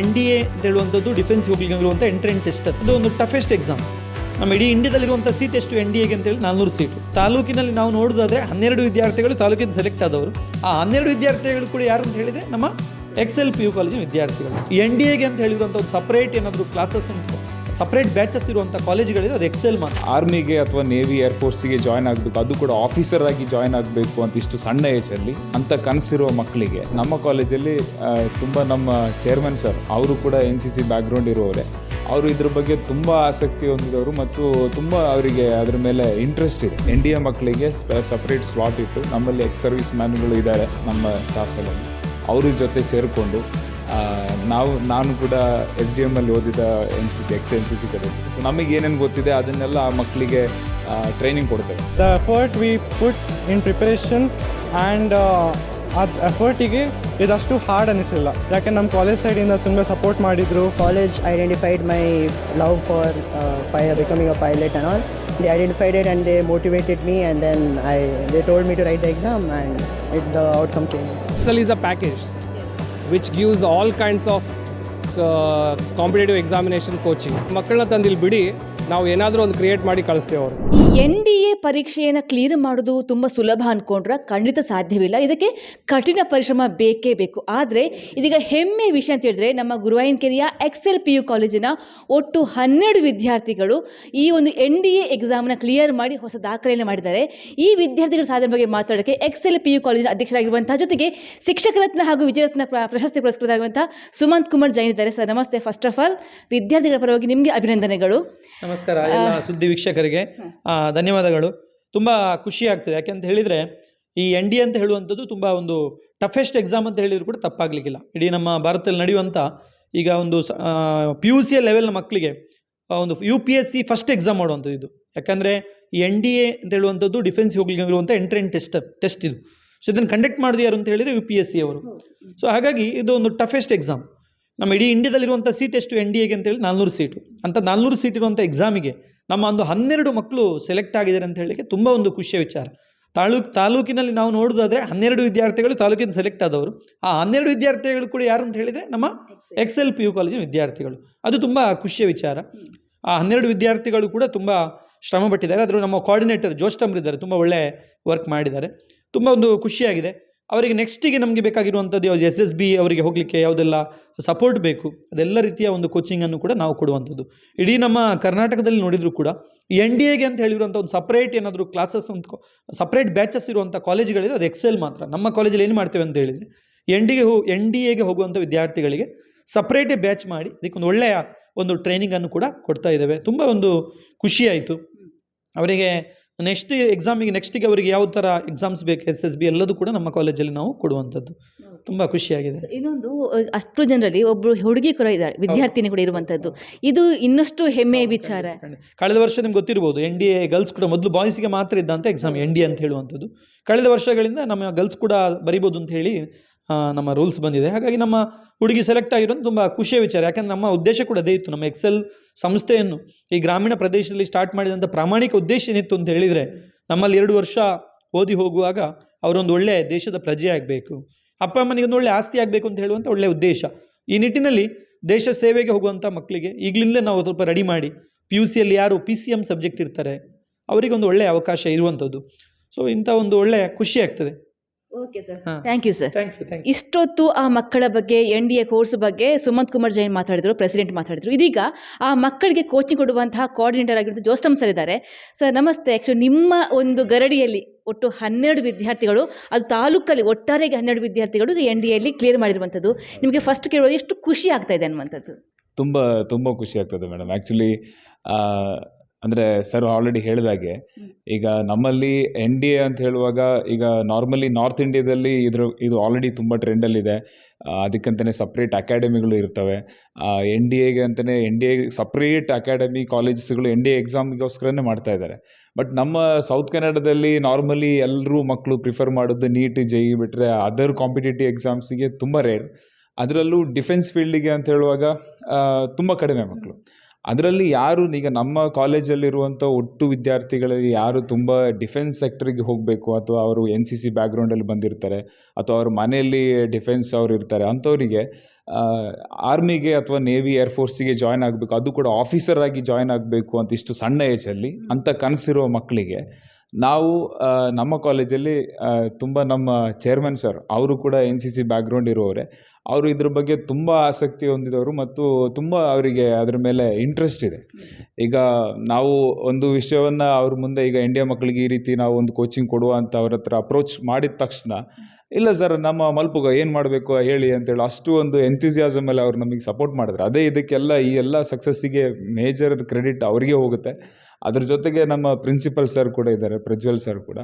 N D A ಅಂತ ಹೇಳುವಂಥದ್ದು defence ಹೋಗ್ಲಿಕ್ಕೆ ಎಂಟ್ರೆಂಟ್ ಟೆಸ್ಟ್ ಇದು ಒಂದು ಟಫೆಸ್ಟ್ ಎಕ್ಸಾಮ್ ನಮ್ಮ ಇಡೀ ಇಂಡಿಯಾದಲ್ಲಿರುವಂಥ ಸೀಟ್ ಎಷ್ಟು ಎನ್ ಡಿ ಎಗೆ ಅಂತೇಳಿ ನಾನ್ನೂರು ಸೀಟು ತಾಲೂಕಿನಲ್ಲಿ ನಾವು ನೋಡೋದಾದ್ರೆ ಹನ್ನೆರಡು ವಿದ್ಯಾರ್ಥಿಗಳು ತಾಲೂಕಿನ ಸೆಲೆಕ್ಟ್ ಆದವರು. ಆ ಹನ್ನೆರಡು ವಿದ್ಯಾರ್ಥಿಗಳು ಕೂಡ ಯಾರು ಅಂತ ಹೇಳಿದರೆ ನಮ್ಮ ಎಕ್ಸ್ ಎಲ್ ಪಿ ಯು ಕಾಲೇಜಿನ ವಿದ್ಯಾರ್ಥಿಗಳು. ಎನ್ ಡಿ ಎಗೆ ಅಂತ ಹೇಳಿರುವಂಥ ಒಂದು ಸಪ್ರೇಟ್ ಏನಾದರೂ ಕ್ಲಾಸಸ್ ಅಂತ ಸಪ್ರೇಟ್ ಬ್ಯಾಚಸ್ ಇರುವಂಥ ಕಾಲೇಜ್ಗಳಿದೆ ಅದು ಎಕ್ಸೆಲ್ ಮಾತ್ರ. ಆರ್ಮಿಗೆ ಅಥವಾ ನೇವಿ ಏರ್ಫೋರ್ಸಿಗೆ ಜಾಯ್ನ್ ಆಗಬೇಕು. ಅದು ಕೂಡ ಆಫೀಸರ್ ಆಗಿ ಜಾಯ್ನ್ ಆಗಬೇಕು ಅಂತ ಇಷ್ಟು ಸಣ್ಣ ಏಜಲ್ಲಿ ಅಂತ ಕನಸಿರುವ ಮಕ್ಕಳಿಗೆ ನಮ್ಮ ಕಾಲೇಜಲ್ಲಿ ತುಂಬ ನಮ್ಮ ಚೇರ್ಮನ್ ಸರ್ ಅವರು ಕೂಡ ಎನ್ ಸಿ ಸಿ ಬ್ಯಾಕ್ಗ್ರೌಂಡ್ ಇರುವವರೇ. ಅವರು ಇದ್ರ ಬಗ್ಗೆ ತುಂಬ ಆಸಕ್ತಿ ಹೊಂದಿದವರು ಮತ್ತು ತುಂಬ ಅವರಿಗೆ ಅದ್ರ ಮೇಲೆ ಇಂಟ್ರೆಸ್ಟ್ ಇದೆ. ಎನ್ ಡಿ ಎ ಮಕ್ಕಳಿಗೆ ಸಪ್ರೇಟ್ ಸ್ಲಾಟ್ ಇಟ್ಟು ನಮ್ಮಲ್ಲಿ ಎಕ್ಸ್ ಸರ್ವಿಸ್ ಮ್ಯಾನ್ಗಳು ಇದ್ದಾರೆ ನಮ್ಮ ಸ್ಟಾಫಲ್ಲಿ ಅವ್ರ ಜೊತೆ ಸೇರಿಕೊಂಡು ನಾವು ನಾನು ಕೂಡ ಎಸ್ ಡಿ ಎಮ್ಮಲ್ಲಿ ಓದಿದ N C C X N C C ಕಡೆ ಸೊ ನಮಗೆ ಏನೇನು ಗೊತ್ತಿದೆ ಅದನ್ನೆಲ್ಲ ಆ ಮಕ್ಕಳಿಗೆ ಟ್ರೈನಿಂಗ್ ಕೊಡ್ತೇವೆ. The effort we put in preparation and ಅದು ಎಫರ್ಟಿಗೆ ಇದಷ್ಟು ಹಾರ್ಡ್ ಅನಿಸಿಲ್ಲ ಯಾಕೆ ನಮ್ಮ ಕಾಲೇಜ್ ಸೈಡಿಂದ ತುಂಬ ಸಪೋರ್ಟ್ ಮಾಡಿದರು. College identified my love for fly becoming a pilot and all the identified it and they motivated me and then I they told me to write exam and it the outcome came Excel is a package gives all kinds of uh, competitive examination coaching. ಮಕ್ಕಳನ್ನ ತಂದು ಇಲ್ಲಿ ಬಿಡಿ ನಾವು ಏನಾದರೂ ಒಂದು create ಮಾಡಿ ಕಳಿಸ್ತೇವೆ ಅವರು ಎನ್ ಡಿ ಎ ಪರೀಕ್ಷೆಯನ್ನು ಕ್ಲಿಯರ್ ಮಾಡೋದು ತುಂಬ ಸುಲಭ ಅಂದ್ಕೊಂಡ್ರೆ ಖಂಡಿತ ಸಾಧ್ಯವಿಲ್ಲ. ಇದಕ್ಕೆ ಕಠಿಣ ಪರಿಶ್ರಮ ಬೇಕೇ ಬೇಕು. ಆದರೆ ಇದೀಗ ಹೆಮ್ಮೆ ವಿಷಯ ಅಂತ ಹೇಳಿದ್ರೆ ನಮ್ಮ ಗುರುವಾಯಿನಕೆರೆಯ ಎಕ್ಸೆಲ್ ಪಿ ಯು ಕಾಲೇಜಿನ ಒಟ್ಟು ಹನ್ನೆರಡು ವಿದ್ಯಾರ್ಥಿಗಳು ಈ ಒಂದು ಎನ್ ಡಿ ಎ ಎಕ್ಸಾಮ್ನ ಕ್ಲಿಯರ್ ಮಾಡಿ ಹೊಸ ದಾಖಲೆಯನ್ನು ಮಾಡಿದ್ದಾರೆ. ಈ ವಿದ್ಯಾರ್ಥಿಗಳ ಸಾಧನೆ ಬಗ್ಗೆ ಮಾತಾಡೋಕ್ಕೆ ಎಕ್ಸೆಲ್ ಪಿ ಯು ಕಾಲೇಜಿನ ಅಧ್ಯಕ್ಷರಾಗಿರುವಂತಹ ಜೊತೆಗೆ ಶಿಕ್ಷಕರತ್ನ ಹಾಗೂ ವಿಜಯರತ್ನ ಪ್ರ- ಪ್ರಶಸ್ತಿ ಪುರಸ್ಕೃತರಾಗಿರುವಂತಹ ಸುಮಂತ್ ಕುಮಾರ್ ಜೈನ್ ಇದ್ದಾರೆ. ಸರ್ ನಮಸ್ತೆ. ಫಸ್ಟ್ ಆಫ್ ಆಲ್ ವಿದ್ಯಾರ್ಥಿಗಳ ಪರವಾಗಿ ನಿಮಗೆ ಅಭಿನಂದನೆಗಳು. ನಮಸ್ಕಾರ. ಸುದ್ದಿ ವೀಕ್ಷಕರಿಗೆ. ಧನ್ಯವಾದಗಳು. ತುಂಬ ಖುಷಿ ಆಗ್ತದೆ. ಯಾಕೆಂತ ಹೇಳಿದರೆ ಈ ಎನ್ ಡಿ ಅಂತ ಹೇಳುವಂಥದ್ದು ತುಂಬ ಒಂದು ಟಫೆಸ್ಟ್ ಎಕ್ಸಾಮ್ ಅಂತ ಹೇಳಿದ್ರು ಕೂಡ ತಪ್ಪಾಗಲಿಕ್ಕಿಲ್ಲ. ಇಡೀ ನಮ್ಮ ಭಾರತದಲ್ಲಿ ನಡೆಯುವಂಥ ಈಗ ಒಂದು ಪಿ ಯು ಸಿ ಲೆವೆಲ್ನ ಮಕ್ಕಳಿಗೆ ಒಂದು U P S C first exam ಮಾಡುವಂಥದ್ದು ಇದು. ಯಾಕಂದರೆ ಈ ಎನ್ ಡಿ ಎ ಅಂತ ಹೇಳುವಂಥದ್ದು ಡಿಫೆನ್ಸ್ ಹೋಗ್ಲಿಕ್ಕೆ ಇರುವಂಥ ಎಂಟ್ರೆನ್ಸ್ ಟೆಸ್ಟ್ ಟೆಸ್ಟ್ ಇದು. ಸೊ ಇದನ್ನು ಕಂಡಕ್ಟ್ ಮಾಡಿದ ಯಾರು ಅಂತ ಹೇಳಿದರೆ ಯು ಪಿ ಎಸ್ ಸಿ ಅವರು. ಸೊ ಹಾಗಾಗಿ ಇದು ಒಂದು ಟಫೆಸ್ಟ್ ಎಕ್ಸಾಮ್ ನಮ್ಮ ಇಡೀ ಇಂಡಿಯಾದಲ್ಲಿರುವಂಥ ಸೀಟ್ ಎಷ್ಟು ಎನ್ ಡಿ ಎಗೆ ಅಂತೇಳಿ ನಾಲ್ನೂರು ಸೀಟು ಅಂತ ನಾಲ್ನೂರು ಸೀಟ್ ಇರುವಂಥ ಎಕ್ಸಾಮಿಗೆ ನಮ್ಮ ಒಂದು ಹನ್ನೆರಡು ಮಕ್ಕಳು ಸೆಲೆಕ್ಟ್ ಆಗಿದ್ದಾರೆ ಅಂತ ಹೇಳಲಿಕ್ಕೆ ತುಂಬ ಒಂದು ಖುಷಿಯ ವಿಚಾರ. ತಾಲೂಕ್ ತಾಲೂಕಿನಲ್ಲಿ ನಾವು ನೋಡೋದಾದರೆ ಹನ್ನೆರಡು ವಿದ್ಯಾರ್ಥಿಗಳು ತಾಲೂಕಿನ ಸೆಲೆಕ್ಟ್ ಆದವರು. ಆ ಹನ್ನೆರಡು ವಿದ್ಯಾರ್ಥಿಗಳು ಕೂಡ ಯಾರು ಅಂತ ಹೇಳಿದರೆ ನಮ್ಮ ಎಕ್ಸ್ ಎಲ್ ಪಿ ಯು ಕಾಲೇಜಿನ ವಿದ್ಯಾರ್ಥಿಗಳು. ಅದು ತುಂಬ ಖುಷಿಯ ವಿಚಾರ. ಆ ಹನ್ನೆರಡು ವಿದ್ಯಾರ್ಥಿಗಳು ಕೂಡ ತುಂಬ ಶ್ರಮಪಟ್ಟಿದ್ದಾರೆ. ಅದರಲ್ಲೂ ಅದರ ನಮ್ಮ ಕೋಆರ್ಡಿನೇಟರ್ ಜೋಸ್ಟಮ್ರಿದ್ದಾರೆ ತುಂಬ ಒಳ್ಳೆ ವರ್ಕ್ ಮಾಡಿದ್ದಾರೆ. ತುಂಬ ಒಂದು ಖುಷಿಯಾಗಿದೆ. ಅವರಿಗೆ ನೆಕ್ಸ್ಟಿಗೆ ನಮಗೆ ಬೇಕಾಗಿರುವಂಥದ್ದು ಯಾವುದು ಎಸ್ ಎಸ್ ಬಿ ಅವರಿಗೆ ಹೋಗಲಿಕ್ಕೆ ಯಾವುದೆಲ್ಲ ಸಪೋರ್ಟ್ ಬೇಕು, ಅದೆಲ್ಲ ರೀತಿಯ ಒಂದು ಕೋಚಿಂಗನ್ನು ಕೂಡ ನಾವು ಕೊಡುವಂಥದ್ದು. ಇಡೀ ನಮ್ಮ ಕರ್ನಾಟಕದಲ್ಲಿ ನೋಡಿದರೂ ಕೂಡ ಎನ್ ಡಿ ಎಗೆ ಅಂತ ಹೇಳಿರುವಂಥ ಒಂದು ಸಪ್ರೇಟ್ ಏನಾದರೂ ಕ್ಲಾಸಸ್ ಅಂತ ಸಪ್ರೇಟ್ ಬ್ಯಾಚಸ್ ಇರುವಂಥ ಕಾಲೇಜುಗಳಿದೆ ಅದು ಎಕ್ಸೆಲ್ ಮಾತ್ರ. ನಮ್ಮ ಕಾಲೇಜಲ್ಲಿ ಏನು ಮಾಡ್ತೇವೆ ಅಂತ ಹೇಳಿದರೆ ಎನ್ ಡಿಗೆ ಹೋ ಎನ್ ಡಿ ಎಗೆ ಹೋಗುವಂಥ ವಿದ್ಯಾರ್ಥಿಗಳಿಗೆ ಸಪ್ರೇಟೇ ಬ್ಯಾಚ್ ಮಾಡಿ ಅದಕ್ಕೊಂದು ಒಳ್ಳೆಯ ಒಂದು ಟ್ರೈನಿಂಗನ್ನು ಕೂಡ ಕೊಡ್ತಾ ಇದ್ದೇವೆ. ತುಂಬ ಒಂದು ಖುಷಿಯಾಯಿತು ಅವರಿಗೆ ನೆಕ್ಸ್ಟ್ ಎಕ್ಸಾಮಿಗೆ ನೆಕ್ಸ್ಟಿಗೆ ಅವರಿಗೆ ಯಾವ ಥರ ಎಕ್ಸಾಮ್ಸ್ ಬೇಕು ಎಸ್ ಎಸ್ ಬಿ ಎಲ್ಲದೂ ಕೂಡ ನಮ್ಮ ಕಾಲೇಜಲ್ಲಿ ನಾವು ಕೊಡುವಂಥದ್ದು. ತುಂಬ ಖುಷಿಯಾಗಿದೆ. ಇನ್ನೊಂದು ಅಷ್ಟು ಜನರಲ್ಲಿ ಒಬ್ಬರು ಹುಡುಗಿ ಕೂಡ ಇದ್ದಾರೆ ವಿದ್ಯಾರ್ಥಿನಿ ಕೂಡ ಇರುವಂಥದ್ದು. ಇದು ಇನ್ನಷ್ಟು ಹೆಮ್ಮೆಯ ವಿಚಾರ. ಕಳೆದ ವರ್ಷ ನಿಮ್ಗೆ ಗೊತ್ತಿರ್ಬೋದು ಎನ್ ಡಿ ಎ ಗರ್ಲ್ಸ್ ಕೂಡ ಮೊದಲು ಬಾಯ್ಸ್ಗೆ ಮಾತ್ರ ಇದ್ದಂಥ ಎಕ್ಸಾಮ್ ಎನ್ ಡಿ ಅಂತ ಹೇಳುವಂಥದ್ದು. ಕಳೆದ ವರ್ಷಗಳಿಂದ ನಮ್ಮ ಗರ್ಲ್ಸ್ ಕೂಡ ಬರಿಬೋದು ಅಂತ ಹೇಳಿ ನಮ್ಮ ರೂಲ್ಸ್ ಬಂದಿದೆ. ಹಾಗಾಗಿ ನಮ್ಮ ಹುಡುಗಿ ಸೆಲೆಕ್ಟ್ ಆಗಿರೋದು ತುಂಬ ಖುಷಿಯ ವಿಚಾರ. ಯಾಕಂದರೆ ನಮ್ಮ ಉದ್ದೇಶ ಕೂಡ ಅದೇ ಇತ್ತು. ನಮ್ಮ ಎಕ್ಸೆಲ್ ಸಂಸ್ಥೆಯನ್ನು ಈ ಗ್ರಾಮೀಣ ಪ್ರದೇಶದಲ್ಲಿ ಸ್ಟಾರ್ಟ್ ಮಾಡಿದಂಥ ಪ್ರಾಮಾಣಿಕ ಉದ್ದೇಶ ಏನಿತ್ತು ಅಂತ ಹೇಳಿದರೆ, ನಮ್ಮಲ್ಲಿ ಎರಡು ವರ್ಷ ಓದಿ ಹೋಗುವಾಗ ಅವರೊಂದು ಒಳ್ಳೆ ದೇಶದ ಪ್ರಜೆ ಆಗಬೇಕು. ಅಪ್ಪ ಅಮ್ಮನಿಗೆ ಒಂದು ಒಳ್ಳೆ ಆಸ್ತಿ ಆಗಬೇಕು ಅಂತ ಹೇಳುವಂಥ ಒಳ್ಳೆಯ ಉದ್ದೇಶ. ಈ ನಿಟ್ಟಿನಲ್ಲಿ ದೇಶ ಸೇವೆಗೆ ಹೋಗುವಂಥ ಮಕ್ಕಳಿಗೆ ಈಗಲಿಂದಲೇ ನಾವು ಸ್ವಲ್ಪ ರೆಡಿ ಮಾಡಿ ಪಿ ಯು ಸಿಯಲ್ಲಿ ಯಾರು ಪಿ ಸಿ ಎಂ ಸಬ್ಜೆಕ್ಟ್ ಇರ್ತಾರೆ, ಅವರಿಗೊಂದು ಒಳ್ಳೆಯ ಅವಕಾಶ ಇರುವಂಥದ್ದು ಸೊ ಇಂಥ ಒಂದು ಒಳ್ಳೆಯ ಖುಷಿ ಆಗ್ತದೆ. ಓಕೆ ಸರ್ ಹಾ. Thank you sir thank you thank you ಇಷ್ಟೊತ್ತು ಆ ಮಕ್ಕಳ ಬಗ್ಗೆ ಎನ್ ಡಿ ಎ ಕೋರ್ಸ್ ಬಗ್ಗೆ ಸುಮಂತ್ ಕುಮಾರ್ ಜೈನ್ ಮಾತಾಡಿದ್ರು ಪ್ರೆಸಿಡೆಂಟ್ ಮಾತಾಡಿದ್ರು. ಇದೀಗ ಆ ಮಕ್ಕಳಿಗೆ ಕೋಚಿಂಗ್ ಕೊಡುವಂತಹ ಕೋಆರ್ಡಿನೇಟರ್ ಆಗಿರುವಂಥ ಜೋಸ್ಟಮ್ ಸರ್ ಇದ್ದಾರೆ. ಸರ್ ನಮಸ್ತೆ. ಆ್ಯಕ್ಚುಲಿ ನಿಮ್ಮ ಒಂದು ಗರಡಿಯಲ್ಲಿ ಒಟ್ಟು ಹನ್ನೆರಡು ವಿದ್ಯಾರ್ಥಿಗಳು ಅದು ತಾಲೂಕಲ್ಲಿ ಒಟ್ಟಾರೆಗೆ ಹನ್ನೆರಡು ವಿದ್ಯಾರ್ಥಿಗಳು ಎನ್ ಡಿ ಎಲ್ಲಿ ಕ್ಲಿಯರ್ ಮಾಡಿರುವಂಥದ್ದು. ನಿಮಗೆ ಫಸ್ಟ್ ಕೇಳೋದು ಎಷ್ಟು ಖುಷಿ ಆಗ್ತಾ ಇದೆ ಅನ್ನುವಂಥದ್ದು. ತುಂಬ ತುಂಬ ಖುಷಿ ಆಗ್ತದೆ ಮೇಡಮ್ ಆ್ಯಕ್ಚುಲಿ ಅಂದರೆ ಸರ್ ಆಲ್ರೆಡಿ ಹೇಳಿದಾಗೆ ಈಗ ನಮ್ಮಲ್ಲಿ ಎನ್ ಡಿ ಎ ಅಂತ ಹೇಳುವಾಗ ಈಗ ನಾರ್ಮಲಿ ನಾರ್ತ್ ಇಂಡಿಯಾದಲ್ಲಿ ಇದ್ರ ಇದು ಆಲ್ರೆಡಿ ತುಂಬ ಟ್ರೆಂಡಲ್ಲಿದೆ ಅದಕ್ಕಂತಲೇ ಸಪ್ರೇಟ್ ಅಕಾಡೆಮಿಗಳು ಇರ್ತವೆ. ಎನ್ ಡಿ ಎಗೆ ಅಂತಲೇ N D A separate academy ಕಾಲೇಜಸ್ಗಳು N D A ಎಕ್ಸಾಮ್ಗೋಸ್ಕರನೇ ಮಾಡ್ತಾ ಇದ್ದಾರೆ. ಬಟ್ ನಮ್ಮ ಸೌತ್ ಕನ್ನಡದಲ್ಲಿ ನಾರ್ಮಲಿ ಎಲ್ಲರೂ ಮಕ್ಕಳು ಪ್ರಿಫರ್ ಮಾಡೋದು ನೀಟ್ ಜೆ ಇ ಬಿಟ್ಟರೆ ಅದರ್ ಕಾಂಪಿಟೇಟಿವ್ ಎಕ್ಸಾಮ್ಸಿಗೆ ತುಂಬ ರೇರ್ ಅದರಲ್ಲೂ ಡಿಫೆನ್ಸ್ ಫೀಲ್ಡಿಗೆ ಅಂತ ಹೇಳುವಾಗ ತುಂಬ ಕಡಿಮೆ ಮಕ್ಕಳು ಅದರಲ್ಲಿ ಯಾರು, ಈಗ ನಮ್ಮ ಕಾಲೇಜಲ್ಲಿರುವಂಥ ಒಟ್ಟು ವಿದ್ಯಾರ್ಥಿಗಳಲ್ಲಿ ಯಾರು ತುಂಬ ಡಿಫೆನ್ಸ್ ಸೆಕ್ಟ್ರಿಗೆ ಹೋಗಬೇಕು ಅಥವಾ ಅವರು ಎನ್ ಸಿ ಸಿ ಬ್ಯಾಕ್ಗ್ರೌಂಡಲ್ಲಿ ಬಂದಿರ್ತಾರೆ ಅಥವಾ ಅವ್ರ ಮನೆಯಲ್ಲಿ ಡಿಫೆನ್ಸ್ ಅವ್ರು ಇರ್ತಾರೆ, ಅಂಥವರಿಗೆ ಆರ್ಮಿಗೆ ಅಥವಾ ನೇವಿ ಏರ್ಫೋರ್ಸಿಗೆ ಜಾಯ್ನ್ ಆಗಬೇಕು, ಅದು ಕೂಡ ಆಫೀಸರ್ ಆಗಿ ಜಾಯ್ನ್ ಆಗಬೇಕು ಅಂತ ಇಷ್ಟು ಸಣ್ಣ ಏಜಲ್ಲಿ ಅಂತ ಕನಸಿರುವ ಮಕ್ಕಳಿಗೆ, ನಾವು ನಮ್ಮ ಕಾಲೇಜಲ್ಲಿ ತುಂಬ ನಮ್ಮ ಚೇರ್ಮನ್ ಸರ್ ಅವರು ಕೂಡ ಎನ್ ಸಿ ಸಿ ಬ್ಯಾಕ್ಗ್ರೌಂಡ್ ಇರುವವರೇ ಅವರು ಇದ್ರ ಬಗ್ಗೆ ತುಂಬ ಆಸಕ್ತಿ ಹೊಂದಿದವರು ಮತ್ತು ತುಂಬ ಅವರಿಗೆ ಅದರ ಮೇಲೆ ಇಂಟ್ರೆಸ್ಟ್ ಇದೆ. ಈಗ ನಾವು ಒಂದು ವಿಷಯವನ್ನು ಅವ್ರ ಮುಂದೆ ಈಗ ಇಂಡಿಯಾ ಮಕ್ಕಳಿಗೆ ಈ ರೀತಿ ನಾವು ಒಂದು ಕೋಚಿಂಗ್ ಕೊಡುವ ಅಂತ ಅವ್ರ ಹತ್ರ ಅಪ್ರೋಚ್ ಮಾಡಿದ ತಕ್ಷಣ, ಇಲ್ಲ ಸರ್ ನಮ್ಮ ಮಲ್ಪುಗ ಏನು ಮಾಡಬೇಕು ಹೇಳಿ ಅಂತೇಳಿ ಅಷ್ಟು ಒಂದು ಎಂಥ್ಯೂಸಿಯಾಸಮಲ್ಲಿ ಅವ್ರು ನಮಗೆ ಸಪೋರ್ಟ್ ಮಾಡಿದ್ರು. ಅದೇ ಇದಕ್ಕೆಲ್ಲ ಈ ಎಲ್ಲ ಸಕ್ಸಸ್ಸಿಗೆ ಮೇಜರ್ ಕ್ರೆಡಿಟ್ ಅವರಿಗೆ ಹೋಗುತ್ತೆ. ಅದ್ರ ಜೊತೆಗೆ ನಮ್ಮ ಪ್ರಿನ್ಸಿಪಲ್ ಸರ್ ಕೂಡ ಇದ್ದಾರೆ, ಪ್ರಜ್ವಲ್ ಸರ್ ಕೂಡ.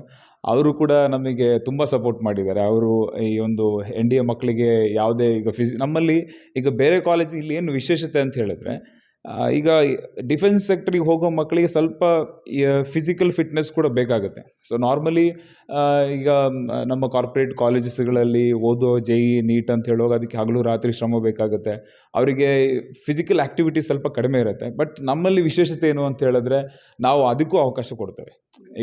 ಅವರು ಕೂಡ ನಮಗೆ ತುಂಬ ಸಪೋರ್ಟ್ ಮಾಡಿದ್ದಾರೆ. ಅವರು ಈ ಒಂದು ಎನ್ ಡಿ ಎ ಮಕ್ಕಳಿಗೆ ಯಾವುದೇ ಈಗ ಫಿಸಿ ನಮ್ಮಲ್ಲಿ ಈಗ ಬೇರೆ ಕಾಲೇಜಿಗೆ ಇಲ್ಲಿ ಏನು ವಿಶೇಷತೆ ಅಂತ ಹೇಳಿದ್ರೆ ಈಗ ಡಿಫೆನ್ಸ್ ಸೆಕ್ಟ್ರಿಗೆ ಹೋಗೋ ಮಕ್ಕಳಿಗೆ ಸ್ವಲ್ಪ ಫಿಸಿಕಲ್ ಫಿಟ್ನೆಸ್ ಕೂಡ ಬೇಕಾಗುತ್ತೆ. ಸೊ ನಾರ್ಮಲಿ ಈಗ ನಮ್ಮ ಕಾರ್ಪೊರೇಟ್ ಕಾಲೇಜಸ್ಗಳಲ್ಲಿ ಓದೋ ಜೆ ಇ ನೀಟ್ ಅಂತ ಹೇಳುವಾಗ ಅದಕ್ಕೆ ಹಗಲು ರಾತ್ರಿ ಶ್ರಮ ಬೇಕಾಗುತ್ತೆ. ಅವರಿಗೆ ಫಿಸಿಕಲ್ ಆ್ಯಕ್ಟಿವಿಟಿ ಸ್ವಲ್ಪ ಕಡಿಮೆ ಇರುತ್ತೆ. ಬಟ್ ನಮ್ಮಲ್ಲಿ ವಿಶೇಷತೆ ಏನು ಅಂತ ಹೇಳಿದ್ರೆ, ನಾವು ಅದಕ್ಕೂ ಅವಕಾಶ ಕೊಡ್ತೇವೆ.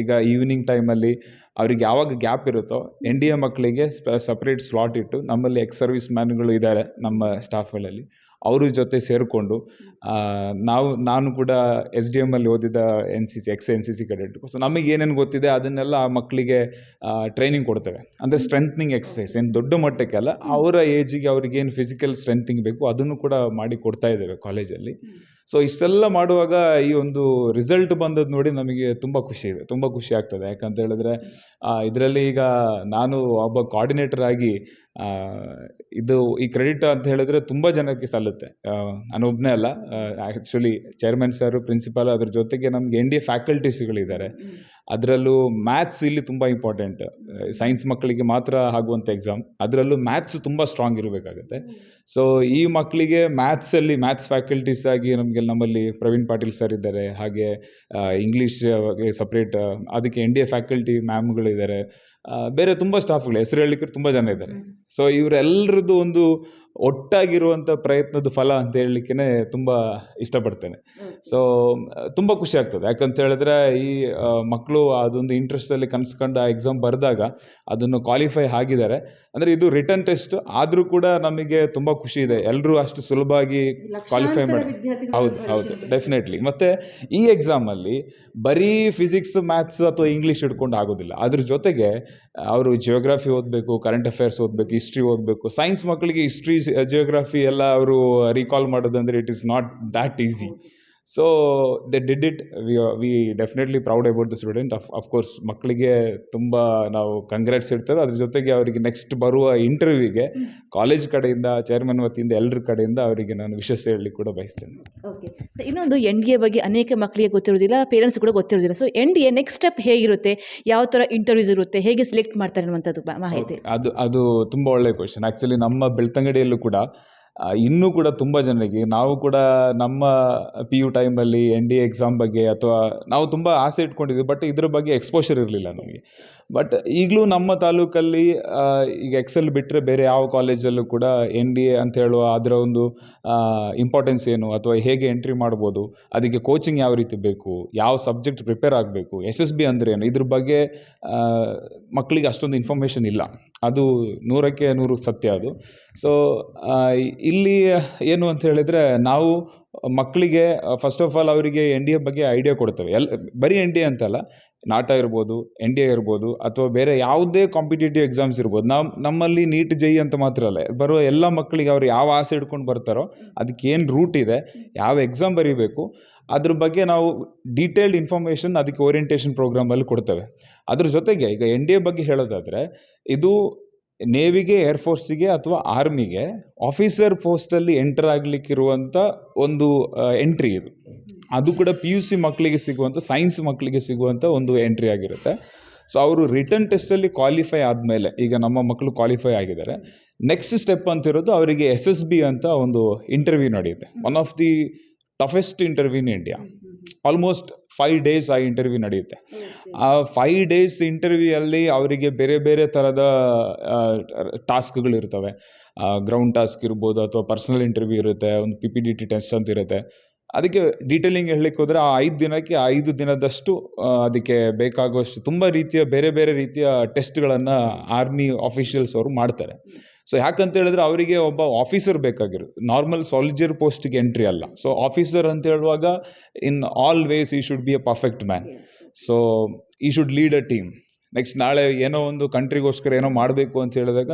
ಈಗ ಈವ್ನಿಂಗ್ ಟೈಮಲ್ಲಿ ಅವ್ರಿಗೆ ಯಾವಾಗ ಗ್ಯಾಪ್ ಇರುತ್ತೋ ಎನ್ ಡಿ ಎ ಮಕ್ಕಳಿಗೆ ಸ್ಪ ಸಪ್ರೇಟ್ ಸ್ಲಾಟ್ ಇಟ್ಟು ನಮ್ಮಲ್ಲಿ ಎಕ್ಸ್ ಸರ್ವಿಸ್ ಮ್ಯಾನ್ಗಳು ಇದ್ದಾರೆ ನಮ್ಮ ಸ್ಟಾಫ್ಗಳಲ್ಲಿ ಅವ್ರ ಜೊತೆ ಸೇರಿಕೊಂಡು ನಾವು ನಾನು ಕೂಡ ಎಸ್ ಡಿ ಎಮ್ಮಲ್ಲಿ ಓದಿದ N C C X N C C cadet so ನಮಗೆ ಏನೇನು ಗೊತ್ತಿದೆ ಅದನ್ನೆಲ್ಲ ಆ ಮಕ್ಕಳಿಗೆ ಟ್ರೈನಿಂಗ್ ಕೊಡ್ತೇವೆ. ಅಂದರೆ ಸ್ಟ್ರೆಂತ್ನಿಂಗ್ ಎಕ್ಸಸೈಸ್ ಏನು ದೊಡ್ಡ ಮಟ್ಟಕ್ಕೆ ಅಲ್ಲ ಅವರ ಏಜಿಗೆ ಅವ್ರಿಗೆ ಏನು ಫಿಸಿಕಲ್ ಸ್ಟ್ರೆಂತಿಂಗ್ ಬೇಕು ಅದನ್ನು ಕೂಡ ಮಾಡಿ ಕೊಡ್ತಾ ಇದ್ದೇವೆ ಕಾಲೇಜಲ್ಲಿ ಸೊ ಇಷ್ಟೆಲ್ಲ ಮಾಡುವಾಗ ಈ ಒಂದು ರಿಸಲ್ಟ್ ಬಂದದ್ದು ನೋಡಿ ನಮಗೆ ತುಂಬ ಖುಷಿ ಇದೆ. ತುಂಬ ಖುಷಿ ಆಗ್ತದೆ. ಯಾಕಂತ ಹೇಳಿದ್ರೆ ಇದರಲ್ಲಿ ಈಗ ನಾನು ಒಬ್ಬ ಕೋಆರ್ಡಿನೇಟರ್ ಆಗಿ ಇದು ಈ ಕ್ರೆಡಿಟ್ ಅಂತ ಹೇಳಿದ್ರೆ ತುಂಬ ಜನಕ್ಕೆ ಸಲ್ಲುತ್ತೆ. ನಾನೊಬ್ಬನೇ ಅಲ್ಲ. ಆ್ಯಕ್ಚುಲಿ ಚೇರ್ಮನ್ ಸರ್ ಪ್ರಿನ್ಸಿಪಾಲ್ ಅದ್ರ ಜೊತೆಗೆ ನಮ್ಗೆ ಎನ್ ಡಿ ಎ ಫ್ಯಾಕಲ್ಟೀಸ್ಗಳಿದ್ದಾರೆ ಅದರಲ್ಲೂ ಮ್ಯಾಥ್ಸ್ ಇಲ್ಲಿ ತುಂಬ ಇಂಪಾರ್ಟೆಂಟ್ ಸೈನ್ಸ್ ಮಕ್ಕಳಿಗೆ ಮಾತ್ರ ಆಗುವಂಥ ಎಕ್ಸಾಮ್ ಅದರಲ್ಲೂ ಮ್ಯಾಥ್ಸ್ ತುಂಬ ಸ್ಟ್ರಾಂಗ್ ಇರಬೇಕಾಗುತ್ತೆ. ಸೊ ಈ ಮಕ್ಕಳಿಗೆ ಮ್ಯಾಥ್ಸಲ್ಲಿ ಮ್ಯಾಥ್ಸ್ ಫ್ಯಾಕಲ್ಟೀಸ್ ಆಗಿ ನಮಗೆ ನಮ್ಮಲ್ಲಿ ಪ್ರವೀಣ್ ಪಾಟೀಲ್ ಸರ್ ಇದ್ದಾರೆ. ಹಾಗೆ ಇಂಗ್ಲೀಷ್ ಸಪ್ರೇಟ್ ಅದಕ್ಕೆ ಎನ್ ಡಿ ಎ ಫ್ಯಾಕಲ್ಟಿ ಮ್ಯಾಮ್ಗಳಿದ್ದಾರೆ ಬೇರೆ ತುಂಬ ಸ್ಟಾಫ್ಗಳು ಹೆಸರು ಹೇಳಲಿಕ್ಕೆ ತುಂಬ ಜನ ಇದ್ದಾರೆ. ಸೊ ಇವರೆಲ್ಲರದ್ದು ಒಂದು ಒಟ್ಟಾಗಿರುವಂಥ ಪ್ರಯತ್ನದ ಫಲ ಅಂತ ಹೇಳಲಿಕ್ಕೆ ತುಂಬ ಇಷ್ಟಪಡ್ತೇನೆ. ಸೊ ತುಂಬ ಖುಷಿ ಆಗ್ತದೆ. ಯಾಕಂತ ಹೇಳಿದ್ರೆ ಈ ಮಕ್ಕಳು ಅದೊಂದು ಇಂಟ್ರೆಸ್ಟಲ್ಲಿ ಕನ್ಸ್ಕೊಂಡು ಆ ಎಕ್ಸಾಮ್ ಬರೆದಾಗ ಅದನ್ನು ಕ್ವಾಲಿಫೈ ಆಗಿದ್ದಾರೆ. ಅಂದರೆ ಇದು ರಿಟರ್ನ್ ಟೆಸ್ಟ್ ಆದರೂ ಕೂಡ ನಮಗೆ ತುಂಬ ಖುಷಿ ಇದೆ. ಎಲ್ಲರೂ ಅಷ್ಟು ಸುಲಭವಾಗಿ ಕ್ವಾಲಿಫೈ ಮಾಡಿ ಹೌದು ಹೌದು ಡೆಫಿನೆಟ್ಲಿ ಮತ್ತು ಈ ಎಕ್ಸಾಮಲ್ಲಿ ಬರೀ ಫಿಸಿಕ್ಸ್ ಮ್ಯಾಥ್ಸ್ ಅಥವಾ ಇಂಗ್ಲೀಷ್ ಹಿಡ್ಕೊಂಡು ಆಗೋದಿಲ್ಲ. ಅದ್ರ ಜೊತೆಗೆ ಅವರು ಜಿಯೋಗ್ರಫಿ ಓದಬೇಕು ಕರೆಂಟ್ ಅಫೇರ್ಸ್ ಓದಬೇಕು ಹಿಸ್ಟ್ರಿ ಓದಬೇಕು ಸೈನ್ಸ್ ಮಕ್ಕಳಿಗೆ ಹಿಸ್ಟ್ರಿ ಜಿಯೋಗ್ರಫಿ ಎಲ್ಲ ಅವರು ರೀಕಾಲ್ ಮಾಡೋದಂದ್ರೆ it is not that easy so they did it we we definitely proud about the student of of course ಮಕ್ಕಳಿಗೆ ತುಂಬ ನಾವು ಕಂಗ್ರ್ಯಾಟ್ಸ್ ಇರ್ತೇವೆ ಅದ್ರ ಜೊತೆಗೆ ಅವರಿಗೆ ನೆಕ್ಸ್ಟ್ ಬರುವ ಇಂಟರ್ವ್ಯೂಗೆ ಕಾಲೇಜ್ ಕಡೆಯಿಂದ ಚೇರ್ಮನ್ ವತಿಯಿಂದ ಎಲ್ಲರ ಕಡೆಯಿಂದ ಅವರಿಗೆ ನಾನು ವಿಶೇಷ ಹೇಳಲಿಕ್ಕೆ ಕೂಡ ಬಯಸ್ತೇನೆ. ಓಕೆ ಇನ್ನೊಂದು ಎನ್ ಡಿ ಎ ಬಗ್ಗೆ ಅನೇಕ ಮಕ್ಕಳಿಗೆ ಗೊತ್ತಿರೋದಿಲ್ಲ ಪೇರೆಂಟ್ಸ್ ಕೂಡ ಗೊತ್ತಿರೋದಿಲ್ಲ so N D A next step ಹೇಗಿರುತ್ತೆ? ಯಾವ ಥರ ಇಂಟರ್ವ್ಯೂಸ್ ಇರುತ್ತೆ? ಹೇಗೆ ಸೆಲೆಕ್ಟ್ ಮಾಡ್ತಾರೆ ಅನ್ನುವಂಥದ್ದು ಮಾಹಿತಿ. ಅದು ಅದು ತುಂಬ ಒಳ್ಳೆಯ ಕ್ವಶನ್ ಆ್ಯಕ್ಚುಲಿ ನಮ್ಮ ಬೆಳ್ತಂಗಡಿಯಲ್ಲೂ ಕೂಡ ಇನ್ನೂ ಕೂಡ ತುಂಬ ಜನರಿಗೆ, ನಾವು ಕೂಡ ನಮ್ಮ ಪಿ ಯು ಟೈಮಲ್ಲಿ ಎನ್ ಡಿ ಎಕ್ಸಾಮ್ ಬಗ್ಗೆ ಅಥವಾ ನಾವು ತುಂಬ ಆಸೆ ಇಟ್ಕೊಂಡಿದ್ವಿ ಬಟ್ ಇದ್ರ ಬಗ್ಗೆ ಎಕ್ಸ್ಪೋಷರ್ ಇರಲಿಲ್ಲ ನಮಗೆ. ಬಟ್ ಈಗಲೂ ನಮ್ಮ ತಾಲೂಕಲ್ಲಿ ಈಗ ಎಕ್ಸೆಲ್ ಬಿಟ್ಟರೆ ಬೇರೆ ಯಾವ ಕಾಲೇಜಲ್ಲೂ ಕೂಡ ಎನ್ ಡಿ ಎ ಅಂತ ಹೇಳುವ ಅದರ ಒಂದು ಇಂಪಾರ್ಟೆನ್ಸ್ ಏನು? ಅಥವಾ ಹೇಗೆ ಎಂಟ್ರಿ ಮಾಡ್ಬೋದು? ಅದಕ್ಕೆ ಕೋಚಿಂಗ್ ಯಾವ ರೀತಿ ಬೇಕು? ಯಾವ ಸಬ್ಜೆಕ್ಟ್ ಪ್ರಿಪೇರ್ ಆಗಬೇಕು? ಎಸ್ ಎಸ್ ಬಿ ಅಂದರೆ ಏನು? ಇದ್ರ ಬಗ್ಗೆ ಮಕ್ಕಳಿಗೆ ಅಷ್ಟೊಂದು ಇನ್ಫಾರ್ಮೇಷನ್ ಇಲ್ಲ. ಅದು ನೂರಕ್ಕೆ ನೂರು ಸತ್ಯ ಅದು. ಸೊ ಇಲ್ಲಿ ಏನು ಅಂತ ಹೇಳಿದರೆ, ನಾವು ಮಕ್ಕಳಿಗೆ ಫಸ್ಟ್ ಆಫ್ ಆಲ್ ಅವರಿಗೆ ಎನ್ ಡಿ ಎ ಬಗ್ಗೆ ಐಡಿಯಾ ಕೊಡ್ತೇವೆ. ಎಲ್, ಬರೀ ಎನ್ ಡಿ ಎ ಅಂತಲ್ಲ. ನಾಟ ಇರ್ಬೋದು ಎನ್ ಡಿ ಎ ಇರ್ಬೋದು ಅಥವಾ ಬೇರೆ ಯಾವುದೇ ಕಾಂಪಿಟೇಟಿವ್ ಎಕ್ಸಾಮ್ಸ್ ಇರ್ಬೋದು. ನಮ್ಮ ನಮ್ಮಲ್ಲಿ ನೀಟ್ ಜೈ ಅಂತ ಮಾತ್ರ ಅಲ್ಲ, ಬರುವ ಎಲ್ಲ ಮಕ್ಕಳಿಗೆ ಅವ್ರು ಯಾವ ಆಸೆ ಇಟ್ಕೊಂಡು ಬರ್ತಾರೋ ಅದಕ್ಕೆ ಏನು ರೂಟ್ ಇದೆ, ಯಾವ ಎಕ್ಸಾಮ್ ಬರೀಬೇಕು, ಅದ್ರ ಬಗ್ಗೆ ನಾವು ಡೀಟೇಲ್ಡ್ ಇನ್ಫಾರ್ಮೇಷನ್ ಅದಕ್ಕೆ ಓರಿಯೆಂಟೇಷನ್ ಪ್ರೋಗ್ರಾಮಲ್ಲಿ ಕೊಡ್ತೇವೆ. ಅದ್ರ ಜೊತೆಗೆ ಈಗ ಎನ್ ಡಿ ಎ ಬಗ್ಗೆ ಹೇಳೋದಾದರೆ, ಇದು ನೇವಿಗೆ ಏರ್ಫೋರ್ಸಿಗೆ ಅಥವಾ ಆರ್ಮಿಗೆ ಆಫೀಸರ್ ಪೋಸ್ಟಲ್ಲಿ ಎಂಟರ್ ಆಗಲಿಕ್ಕಿರುವಂಥ ಒಂದು ಎಂಟ್ರಿ ಇದು. ಅದು ಕೂಡ ಪಿ ಯು ಸಿ ಮಕ್ಕಳಿಗೆ ಸಿಗುವಂಥ ಸೈನ್ಸ್ ಮಕ್ಕಳಿಗೆ ಸಿಗುವಂಥ ಒಂದು ಎಂಟ್ರಿ ಆಗಿರುತ್ತೆ. ಸೊ ಅವರು ರಿಟರ್ನ್ ಟೆಸ್ಟಲ್ಲಿ ಕ್ವಾಲಿಫೈ ಆದಮೇಲೆ, ಈಗ ನಮ್ಮ ಮಕ್ಕಳು ಕ್ವಾಲಿಫೈ ಆಗಿದ್ದಾರೆ. ನೆಕ್ಸ್ಟ್ ಸ್ಟೆಪ್ ಅಂತಿರೋದು ಅವರಿಗೆ ಎಸ್ ಎಸ್ ಬಿ ಅಂತ ಒಂದು ಇಂಟರ್ವ್ಯೂ ನಡೆಯುತ್ತೆ. One of the toughest interview in India almost five days ಆ ಇಂಟರ್ವ್ಯೂ ನಡೆಯುತ್ತೆ. ಆ ಫೈವ್ ಡೇಸ್ ಇಂಟರ್ವ್ಯೂಯಲ್ಲಿ ಅವರಿಗೆ ಬೇರೆ ಬೇರೆ ಥರದ ಟಾಸ್ಕ್ಗಳಿರ್ತವೆ ಗ್ರೌಂಡ್ ಟಾಸ್ಕ್ ಇರ್ಬೋದು ಅಥವಾ ಪರ್ಸನಲ್ ಇಂಟರ್ವ್ಯೂ ಇರುತ್ತೆ, ಒಂದು P P D T test ಅಂತ ಇರುತ್ತೆ. ಅದಕ್ಕೆ ಡೀಟೇಲಿಂಗ್ ಹೇಳಲಿಕ್ಕೆ ಹೋದರೆ ಆ ಐದು ದಿನಕ್ಕೆ ಐದು ದಿನದಷ್ಟು ಅದಕ್ಕೆ ಬೇಕಾಗುವಷ್ಟು ತುಂಬ ರೀತಿಯ, ಬೇರೆ ಬೇರೆ ರೀತಿಯ ಟೆಸ್ಟ್ಗಳನ್ನು ಆರ್ಮಿ ಆಫೀಷಿಯಲ್ಸ್ ಅವರು ಮಾಡ್ತಾರೆ. ಸೊ ಯಾಕಂತ ಹೇಳಿದ್ರೆ ಅವರಿಗೆ ಒಬ್ಬ ಆಫೀಸರ್ ಬೇಕಾಗಿರೋದು ನಾರ್ಮಲ್ ಸಾಲಿಜರ್ ಪೋಸ್ಟಿಗೆ ಎಂಟ್ರಿ ಅಲ್ಲ. ಸೊ ಆಫೀಸರ್ ಅಂತ ಹೇಳುವಾಗ in all ways he should be a perfect man so he should lead a team next ನಾಳೆ ಏನೋ ಒಂದು ಕಂಟ್ರಿಗೋಸ್ಕರ ಏನೋ ಮಾಡಬೇಕು ಅಂತ ಹೇಳಿದಾಗ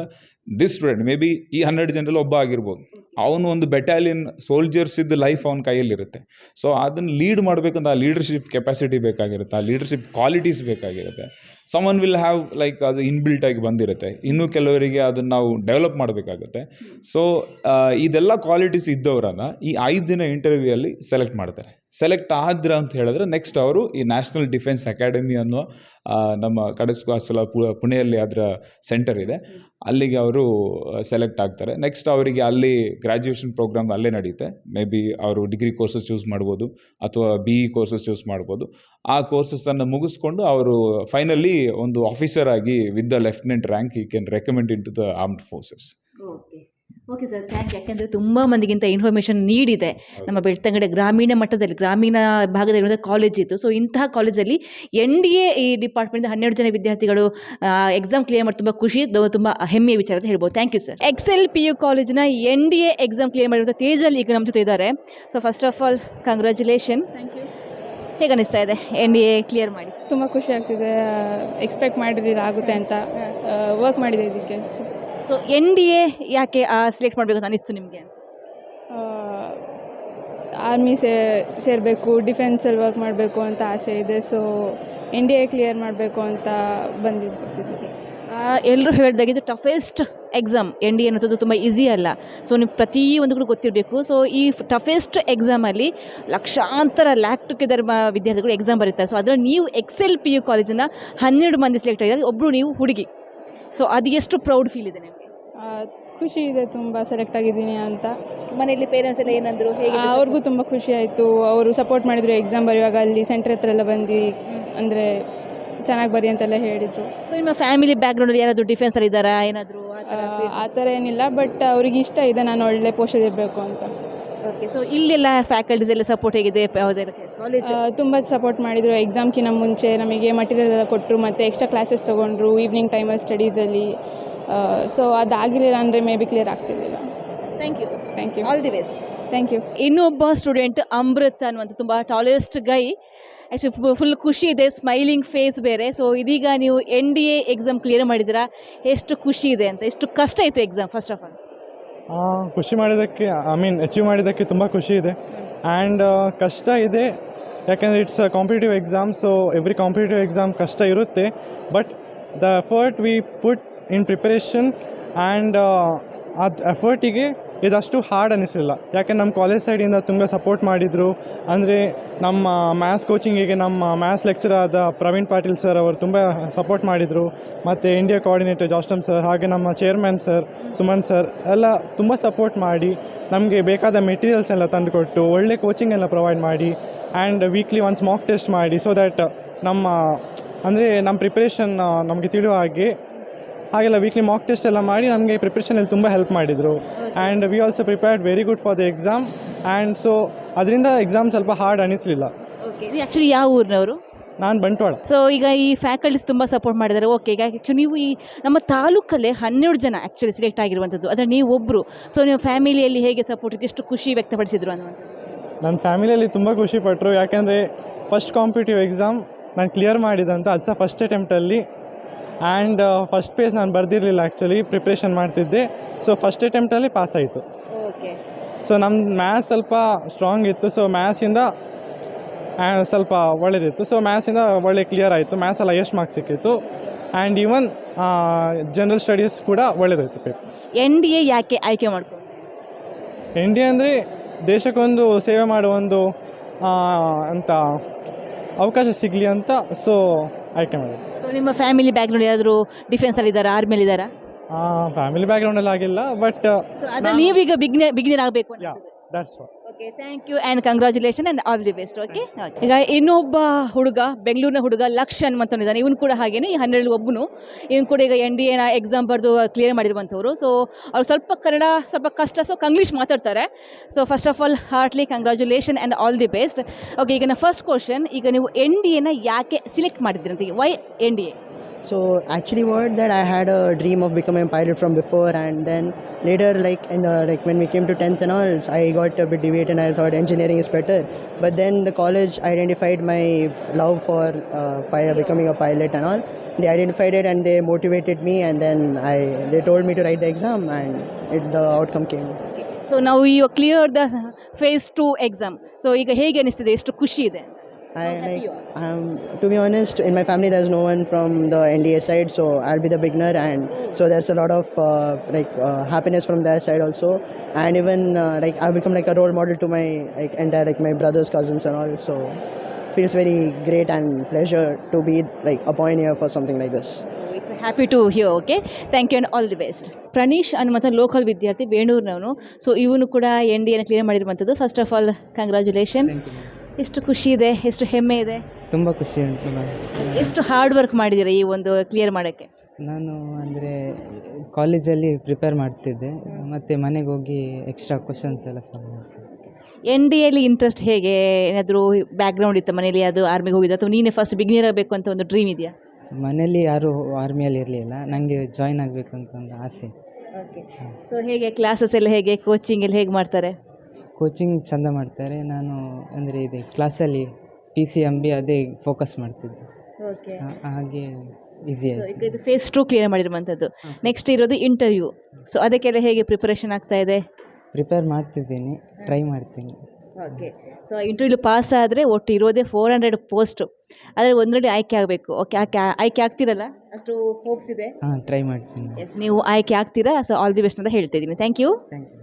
ದಿಸ್ ಸ್ಟೂಡೆಂಟ್ ಮೇ ಬಿ ಈ ಹನ್ನೆರಡು ಜನರಲ್ಲಿ ಒಬ್ಬ ಆಗಿರ್ಬೋದು. ಅವನು ಒಂದು ಬೆಟಾಲಿಯನ್ ಸೋಲ್ಜರ್ಸ್ ಇದ್ದ ಲೈಫ್ ಅವನ ಕೈಯಲ್ಲಿರುತ್ತೆ. ಸೊ ಅದನ್ನು ಲೀಡ್ ಮಾಡಬೇಕಂತ ಆ ಲೀಡರ್ಶಿಪ್ ಕೆಪಾಸಿಟಿ ಬೇಕಾಗಿರುತ್ತೆ, ಆ ಲೀಡರ್ಶಿಪ್ ಕ್ವಾಲಿಟೀಸ್ ಬೇಕಾಗಿರುತ್ತೆ. ಸಮನ್ ವಿಲ್ ಹ್ಯಾವ್ ಲೈಕ್ ಅದು ಇನ್ಬಿಲ್ಟ್ ಆಗಿ ಬಂದಿರುತ್ತೆ. ಇನ್ನೂ ಕೆಲವರಿಗೆ ಅದನ್ನು ನಾವು ಡೆವಲಪ್ ಮಾಡಬೇಕಾಗುತ್ತೆ. ಸೊ ಇದೆಲ್ಲ ಕ್ವಾಲಿಟೀಸ್ ಇದ್ದವರನ್ನು ಈ ಐದು ದಿನ ಇಂಟರ್ವ್ಯೂ ಅಲ್ಲಿ ಸೆಲೆಕ್ಟ್ ಮಾಡ್ತಾರೆ. ಸೆಲೆಕ್ಟ್ ಆದ್ರ ಅಂತ ಹೇಳಿದ್ರೆ ನೆಕ್ಸ್ಟ್ ಅವರು ಈ ನ್ಯಾಷನಲ್ ಡಿಫೆನ್ಸ್ ಅಕಾಡೆಮಿ ಅನ್ನೋ ನಮ್ಮ ಕಡಸ್ವಾಸಲ ಪುಣೆಯಲ್ಲಿ ಅದರ ಸೆಂಟರ್ ಇದೆ. ಅಲ್ಲಿಗೆ ಅವರು ಸೆಲೆಕ್ಟ್ ಆಗ್ತಾರೆ. ನೆಕ್ಸ್ಟ್ ಅವರಿಗೆ ಅಲ್ಲಿ ಗ್ರ್ಯಾಜುಯೇಷನ್ ಪ್ರೋಗ್ರಾಮ್ ಅಲ್ಲೇ ನಡೆಯುತ್ತೆ ಮೇ ಬಿ ಅವರು ಡಿಗ್ರಿ ಕೋರ್ಸಸ್ ಚೂಸ್ ಮಾಡ್ಬೋದು ಅಥವಾ ಬಿ ಇ ಕೋರ್ಸಸ್ ಚೂಸ್ ಮಾಡ್ಬೋದು. ಆ ಕೋರ್ಸಸನ್ನು ಮುಗಿಸ್ಕೊಂಡು ಅವರು ಫೈನಲಿ ಒಂದು ಆಫೀಸರ್ ಆಗಿ with the lieutenant rank you can recommend into the armed forces okay sir thank you ಯಾಕೆಂದರೆ ತುಂಬ ಮಂದಿಗಿಂತ ಇನ್ಫಾರ್ಮೇಷನ್ ನೀಡಿದೆ. ನಮ್ಮ ಬೆಳ್ತಂಗಡೆ ಗ್ರಾಮೀಣ ಮಟ್ಟದಲ್ಲಿ ಗ್ರಾಮೀಣ ಭಾಗದಲ್ಲಿರುವಂಥ ಕಾಲೇಜ್ ಇತ್ತು. ಸೊ ಇಂತಹ ಕಾಲೇಜಲ್ಲಿ ಎನ್ ಡಿ ಎ ಈ ಡಿಪಾರ್ಟ್ಮೆಂಟ್ ಹನ್ನೆರಡು ಜನ ವಿದ್ಯಾರ್ಥಿಗಳು ಎಕ್ಸಾಮ್ ಕ್ಲಿಯರ್ ಮಾಡಿ ತುಂಬ ಖುಷಿ ತುಂಬ ಹೆಮ್ಮೆಯ ವಿಚಾರ ಅಂತ ಹೇಳ್ಬೋದು. Thank you sir Excel P U ಕಾಲೇಜಿನ N D A exam clear ಮಾಡಿರುವಂಥ ತೇಜಲ್ ಈಗ ನಮ್ಮ ಜೊತೆ ಇದ್ದಾರೆ. So first of all congratulation thank you ಹೇಗೆ ಅನಿಸ್ತಾ ಇದೆ ಎನ್ ಡಿ ಎ ಕ್ಲಿಯರ್ ಮಾಡಿ? ತುಂಬ ಖುಷಿ ಆಗ್ತಿದೆ. ಎಕ್ಸ್ಪೆಕ್ಟ್ ಮಾಡಿದ್ರೆ ಆಗುತ್ತೆ ಅಂತ ವರ್ಕ್ ಮಾಡಿದೆ ಇದಕ್ಕೆ. ಸೊ ಎನ್ ಡಿ ಎ ಯಾಕೆ ಸೆಲೆಕ್ಟ್ ಮಾಡಬೇಕು ಅಂತ ಅನಿಸ್ತು ನಿಮಗೆ? ಆರ್ಮಿ ಸೇ ಸೇರಬೇಕು ಡಿಫೆನ್ಸಲ್ಲಿ ವರ್ಕ್ ಮಾಡಬೇಕು ಅಂತ ಆಸೆ ಇದೆ. So N D A clear ಮಾಡಬೇಕು ಅಂತ ಬಂದಿದ್ದು. ಬರ್ತಿದ್ದು ಎಲ್ಲರೂ ಹೇಳಿದಾಗ ಇದು toughest exam N D A ಅನ್ನೋದು ತುಂಬ ಈಸಿ ಅಲ್ಲ. ಸೊ ನೀವು ಪ್ರತಿಯೊಂದು ಕೂಡ ಗೊತ್ತಿರಬೇಕು. ಸೊ ಈ ಟಫೆಸ್ಟ್ ಎಕ್ಸಾಮಲ್ಲಿ ಲಕ್ಷಾಂತರ ಲ್ಯಾಕ್ ಟುಗೆದರ್ ವಿದ್ಯಾರ್ಥಿಗಳು ಎಕ್ಸಾಮ್ ಬರೀತಾರೆ. ಸೊ ಅದರಲ್ಲಿ ನೀವು ಎಕ್ಸ್ ಎಲ್ ಪಿ ಯು ಕಾಲೇಜನ್ನು ಹನ್ನೆರಡು ಮಂದಿ ಸೆಲೆಕ್ಟ್ ಆಗಿದ್ದಾರೆ. ಒಬ್ಬರು ನೀವು ಹುಡುಗಿ. ಸೊ ಅದು ಎಷ್ಟು ಪ್ರೌಡ್ ಫೀಲ್ ಇದೆ ಖುಷಿ ಇದೆ ತುಂಬ ಸೆಲೆಕ್ಟ್ ಆಗಿದ್ದೀನಿ ಅಂತ. ಮನೆಯಲ್ಲಿ ಪೇರೆಂಟ್ಸ್ ಎಲ್ಲ ಏನಂದ್ರು ಹೇಗೆ ಅವ್ರಿಗೂ ತುಂಬ ಖುಷಿ ಆಯಿತು. ಅವರು ಸಪೋರ್ಟ್ ಮಾಡಿದರು ಎಕ್ಸಾಮ್ ಬರೆಯುವಾಗ ಅಲ್ಲಿ ಸೆಂಟ್ರ್ ಹತ್ರ ಎಲ್ಲ ಬಂದು ಅಂದರೆ ಚೆನ್ನಾಗಿ ಬರಿ ಅಂತೆಲ್ಲ ಹೇಳಿದರು. ಸೊ ನಿಮ್ಮ ಫ್ಯಾಮಿಲಿ ಬ್ಯಾಕ್ಗ್ರೌಂಡಲ್ಲಿ ಯಾರಾದರೂ ಡಿಫೆನ್ಸಲ್ಲಿ ಇದ್ದಾರಾ? ಏನಾದರೂ ಆ ಥರ ಏನಿಲ್ಲ ಬಟ್ ಅವ್ರಿಗೆ ಇಷ್ಟ ಇದೆ ನಾನು ಒಳ್ಳೆ ಪೋಸ್ಟಲ್ಲಿ ಇರಬೇಕು ಅಂತ. ಓಕೆ ಸೊ ಇಲ್ಲೆಲ್ಲ ಫ್ಯಾಕಲ್ಟೀಸ್ ಎಲ್ಲ ಸಪೋರ್ಟ್ ಹೇಗಿದೆ ಕಾಲೇಜ್ ತುಂಬ ಸಪೋರ್ಟ್ ಮಾಡಿದರು. ಎಕ್ಸಾಮ್ಕಿಂತ ಮುಂಚೆ ನಮಗೆ ಮಟೀರಿಯಲ್ ಎಲ್ಲ ಕೊಟ್ಟರು ಮತ್ತು ಎಕ್ಸ್ಟ್ರಾ ಕ್ಲಾಸಸ್ ತೊಗೊಂಡ್ರು ಈವ್ನಿಂಗ್ ಟೈಮಲ್ಲಿ ಸ್ಟಡೀಸಲ್ಲಿ ಸೊ ಅದಾಗಿರಲಿಲ್ಲ ಅಂದರೆ ಮೇ ಬಿ ಕ್ಲಿಯರ್ ಆಗ್ತಿರ್ಲಿಲ್ಲ thank you thank you all the best thank you ಇನ್ನೊಬ್ಬ ಸ್ಟೂಡೆಂಟ್ ಅಮೃತ್ ಅನ್ನುವಂಥ ತುಂಬ ಟಾಲೆಸ್ಟ್ ಗೈ ಆ್ಯಕ್ಚುಲಿ ಫುಲ್ ಖುಷಿ ಇದೆ ಸ್ಮೈಲಿಂಗ್ ಫೇಸ್ ಬೇರೆ. ಸೊ ಇದೀಗ ನೀವು N D A exam clear ಮಾಡಿದ್ದೀರಾ? ಎಷ್ಟು ಖುಷಿ ಇದೆ ಅಂತ ಎಷ್ಟು ಕಷ್ಟ ಇತ್ತು ಎಕ್ಸಾಮ್ ಫಸ್ಟ್ ಆಫ್ ಆಲ್ ಆ, ಖುಷಿ ಮಾಡಿದ್ದಕ್ಕೆ ಐ ಮೀನ್ ಅಚೀವ್ ಮಾಡಿದ್ದಕ್ಕೆ ತುಂಬ ಖುಷಿ ಇದೆ. ಆ್ಯಂಡ್ ಕಷ್ಟ ಇದೆ. ಯಾಕೆಂದರೆ it's a competitive exam so every competitive exam ಕಷ್ಟ ಇರುತ್ತೆ. But the effort we put in preparation and ಅದು ಎಫರ್ಟಿಗೆ ಇದಷ್ಟು ಹಾರ್ಡ್ ಅನಿಸಲಿಲ್ಲ. ಯಾಕೆ ನಮ್ಮ ಕಾಲೇಜ್ ಸೈಡಿಂದ ತುಂಬ ಸಪೋರ್ಟ್ ಮಾಡಿದರು. ಅಂದರೆ ನಮ್ಮ ಮ್ಯಾಥ್ಸ್ ಕೋಚಿಂಗಿಗೆ ನಮ್ಮ ಮ್ಯಾಥ್ಸ್ ಲೆಕ್ಚರ್ ಆದ ಪ್ರವೀಣ್ ಪಾಟೀಲ್ ಸರ್ ಅವರು ತುಂಬ ಸಪೋರ್ಟ್ ಮಾಡಿದರು. ಮತ್ತು ಇಂಡಿಯಾ ಕೋಆರ್ಡಿನೇಟರ್ ಜಾಸ್ಟಮ್ ಸರ್ ಹಾಗೆ ನಮ್ಮ ಚೇರ್ಮನ್ ಸರ್ ಸುಮನ್ ಸರ್ ಎಲ್ಲ ತುಂಬ ಸಪೋರ್ಟ್ ಮಾಡಿ, ನಮಗೆ ಬೇಕಾದ ಮೆಟೀರಿಯಲ್ಸ್ ಎಲ್ಲ ತಂದುಕೊಟ್ಟು, ಒಳ್ಳೆ ಕೋಚಿಂಗ್ ಎಲ್ಲ ಪ್ರೊವೈಡ್ ಮಾಡಿ and weekly once mock test ಮಾಡಿ ಸೊ ದ್ಯಾಟ್ ನಮ್ಮ, ಅಂದರೆ ನಮ್ಮ ಪ್ರಿಪ್ರೇಷನ್ ನಮಗೆ ತಿಳಿಯುವ ಹಾಗೆ ಹಾಗೆಲ್ಲ ವೀಕ್ಲಿ ಮಾಕ್ ಟೆಸ್ಟ್ ಎಲ್ಲ ಮಾಡಿ ನಮಗೆ ಪ್ರಿಪ್ರೇಷನಲ್ಲಿ ತುಂಬ ಹೆಲ್ಪ್ ಮಾಡಿದರು. And we also prepared very good for the exam and so ಅದರಿಂದ ಎಕ್ಸಾಮ್ ಸ್ವಲ್ಪ ಹಾರ್ಡ್ ಅನಿಸಲಿಲ್ಲ. ಓಕೆ ನೀವು ಆ್ಯಕ್ಚುಲಿ ಯಾವ ಊರಿನವರು? ನಾನು ಬಂಟ್ವಾಳ. ಸೊ ಈಗ ಈ ಫ್ಯಾಕಲ್ಟೀಸ್ ತುಂಬ ಸಪೋರ್ಟ್ ಮಾಡಿದ್ದಾರೆ ಓಕೆ ಈಗ ಆ್ಯಕ್ಚುಲಿ ನೀವು ಈ ನಮ್ಮ ತಾಲೂಕಲ್ಲೇ ಹನ್ನೆರಡು ಜನ ಆ್ಯಕ್ಚುಲಿ ಸೆಲೆಕ್ಟ್ ಆಗಿರುವಂಥದ್ದು ಅಂದರೆ ನೀವು ಒಬ್ಬರು ಸೊ ನಿಮ್ಮ ಫ್ಯಾಮಿಲಿಯಲ್ಲಿ ಹೇಗೆ ಸಪೋರ್ಟ್ ಇತ್ತು? ಎಷ್ಟು ಖುಷಿ ವ್ಯಕ್ತಪಡಿಸಿದ್ರು ಅನ್ನುವಂಥದ್ದು? ನನ್ನ ಫ್ಯಾಮಿಲಿಯಲ್ಲಿ ತುಂಬ ಖುಷಿಪಟ್ಟರು ಯಾಕೆಂದರೆ ಫಸ್ಟ್ ಕಾಂಪಿಟೇಟಿವ್ ಎಕ್ಸಾಮ್ ನಾನು ಕ್ಲಿಯರ್ ಮಾಡಿದಂತ ಅದು ಸಹ ಫಸ್ಟ್ ಅಟೆಂಪ್ಟಲ್ಲಿ ಆ್ಯಂಡ್ ಫಸ್ಟ್ ಪೇಜ್ ನಾನು ಬರೆದಿರಲಿಲ್ಲ ಆ್ಯಕ್ಚುಲಿ ಪ್ರಿಪ್ರೇಷನ್ ಮಾಡ್ತಿದ್ದೆ. ಸೊ ಫಸ್ಟ್ ಅಟೆಂಪ್ಟಲ್ಲಿ ಪಾಸ್ ಆಯಿತು. ಓಕೆ ಸೊ ನಮ್ಮ ಮ್ಯಾಥ್ಸ್ ಸ್ವಲ್ಪ ಸ್ಟ್ರಾಂಗ್ ಇತ್ತು. ಸೊ ಮ್ಯಾಥ್ಸಿಂದ ಸ್ವಲ್ಪ ಒಳ್ಳೆಯದಿತ್ತು ಸೊ ಮ್ಯಾಥ್ಸಿಂದ ಒಳ್ಳೆ ಕ್ಲಿಯರ್ ಆಯಿತು. ಮ್ಯಾಥ್ಸಲ್ಲಿ ಹೈಯೆಸ್ಟ್ ಮಾರ್ಕ್ಸ್ ಸಿಕ್ಕಿತ್ತು. ಆ್ಯಂಡ್ ಈವನ್ ಜನರಲ್ ಸ್ಟಡೀಸ್ ಕೂಡ ಒಳ್ಳೆದಿತ್ತು ಪೇಪರ್ ಎನ್ ಡಿ ಎ ಯಾಕೆ ಆಯ್ಕೆ ಮಾಡ್ಕೊಂಡು ಎ ಅಂದರೆ ದೇಶಕ್ಕೊಂದು ಸೇವೆ ಮಾಡುವ ಒಂದು ಅಂತ ಅವಕಾಶ ಸಿಗಲಿ ಅಂತ. ಸೊ ಆಯ್ಕೆ ಮಾಡಿದೆ. ಸೊ ನಿಮ್ಮ ಫ್ಯಾಮಿಲಿ ಬ್ಯಾಕ್ಗ್ರೌಂಡ್ ಯಾರಾದರೂ ಡಿಫೆನ್ಸಲ್ಲಿ ಇದ್ದಾರಾ ಆರ್ಮಿಯಲ್ಲಿ ಇದ್ದಾರಾ? ಫ್ಯಾಮಿಲಿ ಬ್ಯಾಕ್ಗ್ರೌಂಡಲ್ಲಿ ಆಗಿಲ್ಲ ಬಟ್ ಸೊ ನೀವೀಗ ಬಿಗ್ನೆ ಬಿಗ್ನಿಯರ್ ಆಗಬೇಕು yeah that's what okay thank you and congratulation and all the best okay ಈಗ ಇನ್ನೊಬ್ಬ ಹುಡುಗ, ಬೆಂಗಳೂರಿನ ಹುಡುಗ ಲಕ್ಷ ಅನ್ನುವಂಥವನಿದ್ದಾನೆ ಇವನು ಕೂಡ ಹಾಗೇನೆ, ಈ ಹನ್ನೆರಡು ಒಬ್ಬನು. ಇವನು ಕೂಡ ಈಗ ಎನ್ ಡಿ ಎನ ಎಕ್ಸಾಮ್ ಬರೆದು ಕ್ಲಿಯರ್ ಮಾಡಿರುವಂಥವ್ರು. ಸೊ ಅವ್ರು ಸ್ವಲ್ಪ ಕನ್ನಡ, ಸ್ವಲ್ಪ ಕಷ್ಟ ಸೊ ಕಂಗ್ಲೀಷ್ ಮಾತಾಡ್ತಾರೆ. So first of all heartly congratulation and all the best okay ಈಗ ನನ್ನ ಫಸ್ಟ್ ಕ್ವಶನ್ ಈಗ ನೀವು ಎನ್ ಡಿ ಎನ ಯಾಕೆ ಸಿಲೆಕ್ಟ್ ಮಾಡಿದ್ರಿ ಅಂತ. Why N D A So actually, what that I had a dream of becoming a pilot from before, and then later, like in the like when we came to tenth and all, I got a bit deviated, and I thought engineering is better. But then the college identified my love for uh, pi- becoming a pilot and all. They identified it and they motivated me, and then I they told me to write the exam, and it, the outcome came. So ನಾವು ಈ clear the phase two exam so ಈಗ ಹೇಗೆ ಅನಿಸ್ತಿದೆ ಎಷ್ಟು ಖುಷಿ ಇದೆ I How happy like. you Um, to be honest, in my family, there's no one from the NDA side, so I'll be the beginner, and so there's a lot of uh, like uh, happiness from their side also, and even uh, like I've become like a role model to my like entire like my brothers, cousins, and all. So feels very great and pleasure to be like a pioneer for something like this. It's happy to hear okay thank you and all the best Praneesh ಅನ್ನುವಂಥ local ವಿದ್ಯಾರ್ಥಿ ಬೇಣೂರಿನವನು so ಇವನು ಕೂಡ N D ಎನ clear ಮಾಡಿರುವಂಥದ್ದು first of all congratulation ಎಷ್ಟು ಖುಷಿ ಇದೆ ಎಷ್ಟು ಹೆಮ್ಮೆ ಇದೆ. ತುಂಬ ಖುಷಿ ಉಂಟು ಮ್ಯಾಮ್ ಎಷ್ಟು ಹಾರ್ಡ್ ವರ್ಕ್ ಮಾಡಿದ್ದೀರಾ ಈ ಒಂದು ಕ್ಲಿಯರ್ ಮಾಡೋಕ್ಕೆ? ನಾನು ಅಂದರೆ ಕಾಲೇಜಲ್ಲಿ ಪ್ರಿಪೇರ್ ಮಾಡ್ತಿದ್ದೆ ಮತ್ತು ಮನೆಗೆ ಹೋಗಿ ಎಕ್ಸ್ಟ್ರಾ ಕ್ವಶನ್ಸ್ ಎಲ್ಲ ಸಾಲ್ವ್ ಮಾಡ್ತಿದ್ದೆ. ಎನ್ ಡಿ ಎಲ್ಲಿ ಇಂಟ್ರೆಸ್ಟ್ ಹೇಗೆ? ಏನಾದರೂ ಬ್ಯಾಕ್ಗ್ರೌಂಡ್ ಇತ್ತು ಮನೇಲಿ? ಅದು ಆರ್ಮಿಗೆ ಹೋಗಿದ್ದು? ಅಥವಾ ನೀನೇ ಫಸ್ಟ್ ಬಿಗ್ನಿಯರ್ ಆಗಬೇಕು ಅಂತ ಒಂದು ಡ್ರೀಮ್ ಇದೆಯಾ? ಮನೇಲಿ ಯಾರು ಆರ್ಮಿಯಲ್ಲಿ ಇರಲಿಲ್ಲ ನನಗೆ ಜಾಯ್ನ್ ಆಗಬೇಕು ಅಂತ ಒಂದು ಆಸೆ. ಓಕೆ ಸೊ ಹೇಗೆ ಕ್ಲಾಸಸ್ ಎಲ್ಲ ಹೇಗೆ ಕೋಚಿಂಗ್ ಎಲ್ಲ ಹೇಗೆ ಮಾಡ್ತಾರೆ? ಕೋಚಿಂಗ್ ಚೆಂದ ಮಾಡ್ತಾರೆ. ನಾನು ಅಂದರೆ ಇದೆ ಕ್ಲಾಸಲ್ಲಿ ಪಿ ಸಿ ಎಂ ಬಿ ಅದೇ ಫೋಕಸ್ ಮಾಡ್ತಿದ್ದೆ. ಓಕೆ ಹಾ- ಹಾಗೆ ಈಸಿ ಆಯಿತು. ಈಗ ಇದು ಫೇಸ್ ಟು ಕ್ಲಿಯರ್ ಮಾಡಿರುವಂಥದ್ದು. ನೆಕ್ಸ್ಟ್ ಇರೋದು ಇಂಟರ್ವ್ಯೂ ಸೊ ಅದಕ್ಕೆಲ್ಲ ಹೇಗೆ ಪ್ರಿಪರೇಷನ್ ಆಗ್ತಾ ಇದೆ? ಪ್ರಿಪೇರ್ ಮಾಡ್ತಿದ್ದೀನಿ ಟ್ರೈ ಮಾಡ್ತೀನಿ. ಓಕೆ ಸೊ ಇಂಟರ್ವ್ಯೂ ಪಾಸ್ ಆದರೆ ಒಟ್ಟು ಇರೋದೇ ಫೋರ್ ಹಂಡ್ರೆಡ್ ಪೋಸ್ಟು ಆದರೆ ಒಂದರಲ್ಲಿ ಆಯ್ಕೆ ಆಗಬೇಕು. ಓಕೆ ಆಯ್ಕೆ ಆಯ್ಕೆ ಆಗ್ತಿರಲ್ಲ? ಅಷ್ಟು ಹೋಪ್ಸ್ ಇದೆ? ಹಾಂ ಟ್ರೈ ಮಾಡ್ತೀನಿ. ಎಸ್ ನೀವು ಆಯ್ಕೆ ಆಗ್ತೀರಾ? ಸೊ ಆಲ್ ದಿ ಬೆಸ್ಟ್ ಅಂತ ಹೇಳ್ತಾ ಇದ್ದೀನಿ. Thank you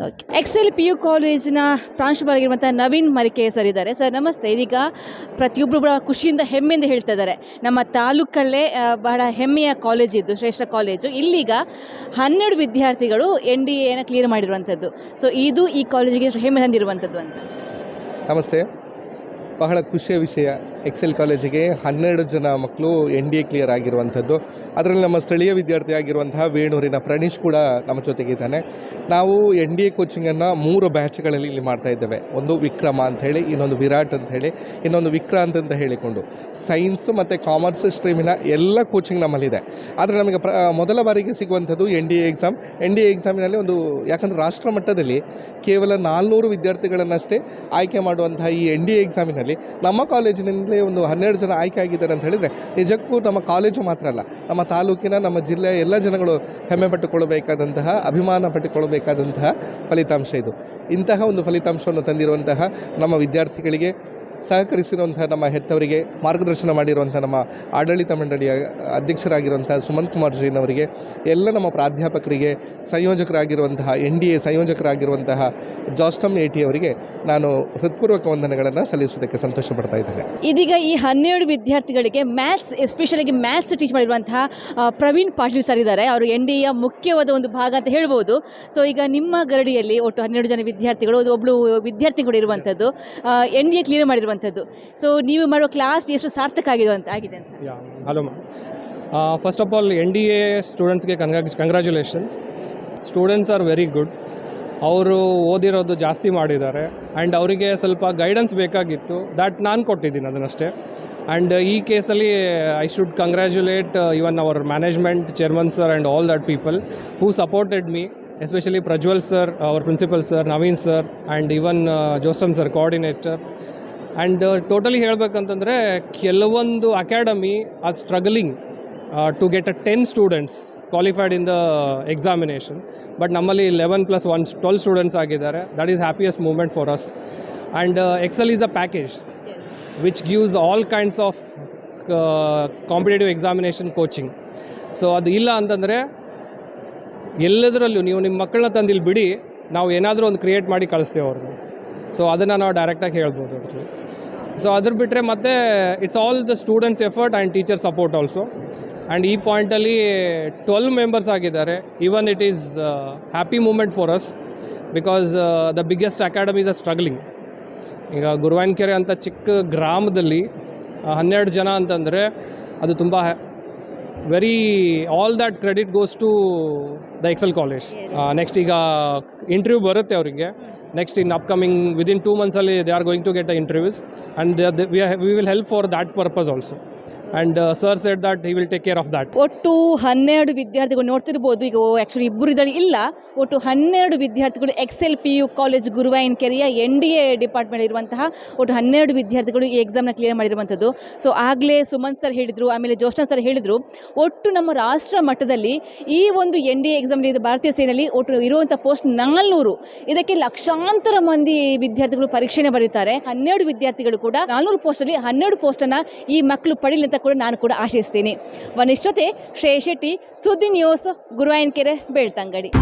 okay Excel P U ಕಾಲೇಜಿನ ಪ್ರಾಂಶುಪಾಲರಾಗಿರುವಂಥ ನವೀನ್ ಮರಿಕೆ ಸರ್ ಇದ್ದಾರೆ. ಸರ್ ನಮಸ್ತೆ. ಇದೀಗ ಪ್ರತಿಯೊಬ್ಬರು ಕೂಡ ಖುಷಿಯಿಂದ ಹೆಮ್ಮೆಯಿಂದ ಹೇಳ್ತಾ ಇದ್ದಾರೆ. ನಮ್ಮ ತಾಲೂಕಲ್ಲೇ ಆ, ಬಹಳ ಹೆಮ್ಮೆಯ ಕಾಲೇಜ್ ಇದ್ದು ಶ್ರೇಷ್ಠ ಕಾಲೇಜು ಇಲ್ಲೀಗ ಹನ್ನೆರಡು ವಿದ್ಯಾರ್ಥಿಗಳು ಎನ್ ಡಿ ಎನ ಕ್ಲಿಯರ್ ಮಾಡಿರುವಂಥದ್ದು. ಸೊ ಇದು ಈ ಕಾಲೇಜಿಗೆ ಎಷ್ಟು ಹೆಮ್ಮೆ ತಂದಿರುವಂಥದ್ದು ಅಂತ. ನಮಸ್ತೆ. ಬಹಳ ಖುಷಿಯ ವಿಷಯ. ಎಕ್ಸೆಲ್ ಕಾಲೇಜಿಗೆ ಹನ್ನೆರಡು ಜನ ಮಕ್ಕಳು ಎನ್ ಡಿ ಎ ಕ್ಲಿಯರ್ ಆಗಿರುವಂಥದ್ದು. ಅದರಲ್ಲಿ ನಮ್ಮ ಸ್ಥಳೀಯ ವಿದ್ಯಾರ್ಥಿ ಆಗಿರುವಂತಹ ವೇಣೂರಿನ ಪ್ರಣೀಶ್ ಕೂಡ ನಮ್ಮ ಜೊತೆಗಿದ್ದಾನೆ ನಾವು ಎನ್ ಡಿ ಎ ಕೋಚಿಂಗನ್ನು ಮೂರು ಬ್ಯಾಚ್ಗಳಲ್ಲಿ ಇಲ್ಲಿ ಮಾಡ್ತಾ ಇದ್ದೇವೆ. ಒಂದು ವಿಕ್ರಮ ಅಂತ ಹೇಳಿ, ಇನ್ನೊಂದು ವಿರಾಟ್ ಅಂತ ಹೇಳಿ, ಇನ್ನೊಂದು ವಿಕ್ರಾಂತ್ ಅಂತ ಹೇಳಿಕೊಂಡು. ಸೈನ್ಸ್ ಮತ್ತು ಕಾಮರ್ಸ್ ಸ್ಟ್ರೀಮಿನ ಎಲ್ಲ ಕೋಚಿಂಗ್ ನಮ್ಮಲ್ಲಿದೆ ಆದರೆ ನಮಗೆ ಪ್ರ, ಮೊದಲ ಬಾರಿಗೆ ಸಿಗುವಂಥದ್ದು N D A exam N D A ಎಕ್ಸಾಮಿನಲ್ಲಿ ಒಂದು, ಯಾಕಂದರೆ ರಾಷ್ಟ್ರ ಮಟ್ಟದಲ್ಲಿ ಕೇವಲ ನಾಲ್ನೂರು ವಿದ್ಯಾರ್ಥಿಗಳನ್ನಷ್ಟೇ ಆಯ್ಕೆ ಮಾಡುವಂತಹ ಈ ಎನ್ ಡಿ ಎ ಎಕ್ಸಾಮಿನಲ್ಲಿ ನಮ್ಮ ಕಾಲೇಜಿನಿಂದಲೇ ಒಂದು ಹನ್ನೆರಡು ಜನ ಆಯ್ಕೆ ಆಗಿದ್ದಾರೆ ಅಂತ ಹೇಳಿದರೆ ನಿಜಕ್ಕೂ ನಮ್ಮ ಕಾಲೇಜು ಮಾತ್ರ ಅಲ್ಲ, ನಮ್ಮ ತಾಲೂಕಿನ, ನಮ್ಮ ಜಿಲ್ಲೆಯ ಎಲ್ಲ ಜನಗಳು ಹೆಮ್ಮೆ ಪಟ್ಟುಕೊಳ್ಳಬೇಕಾದಂತಹ, ಅಭಿಮಾನ ಪಟ್ಟುಕೊಳ್ಳಬೇಕಾದಂತಹ ಫಲಿತಾಂಶ ಇದು. ಇಂತಹ ಒಂದು ಫಲಿತಾಂಶವನ್ನು ತಂದಿರುವಂತಹ ನಮ್ಮ ವಿದ್ಯಾರ್ಥಿಗಳಿಗೆ ಸಹಕರಿಸಿರುವಂತಹ ನಮ್ಮ ಹೆತ್ತವರಿಗೆ ಮಾರ್ಗದರ್ಶನ ಮಾಡಿರುವಂಥ ನಮ್ಮ ಆಡಳಿತ ಮಂಡಳಿಯ ಅಧ್ಯಕ್ಷರಾಗಿರುವಂಥ ಸುಮಂತ್ ಕುಮಾರ್ ಜೈನ್ ಎಲ್ಲ ನಮ್ಮ ಪ್ರಾಧ್ಯಾಪಕರಿಗೆ, ಸಂಯೋಜಕರಾಗಿರುವಂತಹ ಎನ್ ಡಿ ಎ ಸಂಯೋಜಕರಾಗಿರುವಂತಹ ಜಾಸ್ಟಮ್ ಎ ಟಿ ಅವರಿಗೆ ನಾನು ಹೃತ್ಪೂರ್ವಕ ವಂದನೆಗಳನ್ನು ಸಲ್ಲಿಸುವುದಕ್ಕೆ ಸಂತೋಷ ಪಡ್ತಾ ಇದ್ದೇನೆ. ಇದೀಗ ಈ ಹನ್ನೆರಡು ವಿದ್ಯಾರ್ಥಿಗಳಿಗೆ ಮ್ಯಾಥ್ಸ್, ಎಸ್ಪೆಷಲಾಗಿ ಮ್ಯಾಥ್ಸ್ ಟೀಚ್ ಮಾಡಿರುವಂತಹ ಪ್ರವೀಣ್ ಪಾಟೀಲ್ ಸರ್ ಇದ್ದಾರೆ. ಅವರು ಎನ್ ಡಿ ಎ ಮುಖ್ಯವಾದ ಒಂದು ಭಾಗ ಅಂತ ಹೇಳ್ಬೋದು. ಸೊ, ಈಗ ನಿಮ್ಮ ಗರಡಿಯಲ್ಲಿ ಒಟ್ಟು ಹನ್ನೆರಡು ಜನ ವಿದ್ಯಾರ್ಥಿಗಳು ಒಬ್ಬಳು ವಿದ್ಯಾರ್ಥಿಗಳು ಇರುವಂಥದ್ದು. ಎನ್ ಡಿ ಎ ಕ್ಲಿಯರ್ ಮಾಡಿರುವಂಥದ್ದು ಸೊ ನೀವು ಮಾಡುವ ಕ್ಲಾಸ್ ಎಷ್ಟು ಸಾರ್ಥಕ ಆಗಿದೆ ಅಂತ. ಆಗಿದೆ ಅಂತ hello ma'am first of all N D A ಸ್ಟೂಡೆಂಟ್ಸ್ಗೆ Kangra congratulations students are very good ಅವರು ಓದಿರೋದು ಜಾಸ್ತಿ ಮಾಡಿದ್ದಾರೆ. ಆ್ಯಂಡ್ ಅವರಿಗೆ ಸ್ವಲ್ಪ ಗೈಡೆನ್ಸ್ ಬೇಕಾಗಿತ್ತು. ದ್ಯಾಟ್ ನಾನು ಕೊಟ್ಟಿದ್ದೀನಿ ಅದನ್ನಷ್ಟೇ. ಆ್ಯಂಡ್ ಈ ಕೇಸಲ್ಲಿ I should congratulate even our management chairman sir and all that people who supported me especially Prajwal sir our principal sir Naveen sir and even Jostam sir coordinator and totally ಹೇಳಬೇಕಂತಂದರೆ ಕೆಲವೊಂದು academy are struggling to get a ten students qualified in the examination but ನಮ್ಮಲ್ಲಿ eleven plus one twelve students ಆಗಿದ್ದಾರೆ. That is happiest moment for us and Excel is a package which gives all kinds of competitive examination coaching so ಅದು ಇಲ್ಲ ಅಂತಂದರೆ ಎಲ್ಲದರಲ್ಲೂ ನೀವು ನಿಮ್ಮ ಮಕ್ಕಳನ್ನ ತಂದಿಲ್ಲಿ ಬಿಡಿ, ನಾವು ಏನಾದರೂ ಒಂದು ಕ್ರಿಯೇಟ್ ಮಾಡಿ ಕಳಿಸ್ತೇವೆ ಅವ್ರಿಗೆ ಸೊ ಅದನ್ನು ನಾವು ಡೈರೆಕ್ಟಾಗಿ ಹೇಳ್ಬೋದು ಅದರಲ್ಲಿ. ಸೊ ಅದ್ರ ಬಿಟ್ಟರೆ ಮತ್ತೆ it's all the students effort and teacher support also and ಈ ಪಾಯಿಂಟಲ್ಲಿ ಟ್ವೆಲ್ ಮೆಂಬರ್ಸ್ ಆಗಿದ್ದಾರೆ. Even it is happy moment for us because the biggest academies are struggling ಈಗ ಗುರುವಾನ್ಕೆರೆ ಅಂತ ಚಿಕ್ಕ ಗ್ರಾಮದಲ್ಲಿ ಹನ್ನೆರಡು ಜನ ಅಂತಂದರೆ ಅದು ತುಂಬ very all that credit goes to the Excel college next ಈಗ ಇಂಟರ್ವ್ಯೂ ಬರುತ್ತೆ ಅವರಿಗೆ. next in upcoming within two months only they are going to get the interviews. And they are, they, we, are, we will help for that purpose also. And sir said that he will take care of that ಒಟ್ಟು ಹನ್ನೆರಡು ವಿದ್ಯಾರ್ಥಿಗಳು ನೋಡ್ತಿರ್ಬೋದು. ಈಗ actually ಇಬ್ಬರು ಇದ್ದಾರೆ ಇಲ್ಲ, ಒಟ್ಟು ಹನ್ನೆರಡು ವಿದ್ಯಾರ್ಥಿಗಳು ಎಕ್ಸೆಲ್ ಪಿ ಯು ಕಾಲೇಜ್ ಗುರುವಾಯಿನ ಕೆರೆಯ ಎನ್ ಡಿ ಎ ಡಿಪಾರ್ಟ್ಮೆಂಟ್ ಇರುವಂತಹ ಒಟ್ಟು ಹನ್ನೆರಡು ವಿದ್ಯಾರ್ಥಿಗಳು ಈ ಎಕ್ಸಾಮ್ನ ಕ್ಲಿಯರ್ ಮಾಡಿರುವಂಥದ್ದು. ಸೊ ಆಗಲೇ ಸುಮಂತ್ ಸರ್ ಹೇಳಿದರು, ಆಮೇಲೆ ಜೋಶ್ನ ಸರ್ ಹೇಳಿದರು, ಒಟ್ಟು ನಮ್ಮ ರಾಷ್ಟ್ರ ಮಟ್ಟದಲ್ಲಿ ಈ ಒಂದು ಎನ್ ಡಿ ಎ ಎಕ್ಸಾಮ್ಲಿ ಭಾರತೀಯ ಸೇನೆಯಲ್ಲಿ ಒಟ್ಟು ಇರುವಂಥ ಪೋಸ್ಟ್ ನಾಲ್ನೂರು. ಇದಕ್ಕೆ ಲಕ್ಷಾಂತರ ಮಂದಿ ವಿದ್ಯಾರ್ಥಿಗಳು ಪರೀಕ್ಷೆನೇ ಬರೀತಾರೆ. ಹನ್ನೆರಡು ವಿದ್ಯಾರ್ಥಿಗಳು ಕೂಡ ನಾಲ್ನೂರು ಪೋಸ್ಟಲ್ಲಿ ಹನ್ನೆರಡು ಪೋಸ್ಟನ್ನು ಈ ಮಕ್ಕಳು ಪಡೀಲಿ ಅಂತ ಕೂಡ ನಾನು ಕೂಡ ಆಶಿಸ್ತೀನಿ. ವನಿಷ್ಠತೆ ಶ್ರೇಯ್ ಶೆಟ್ಟಿ ಸುದ್ದಿ ನ್ಯೂಸ್ ಗುರುವಾಯನಕೆರೆ ಬೆಳ್ತಂಗಡಿ.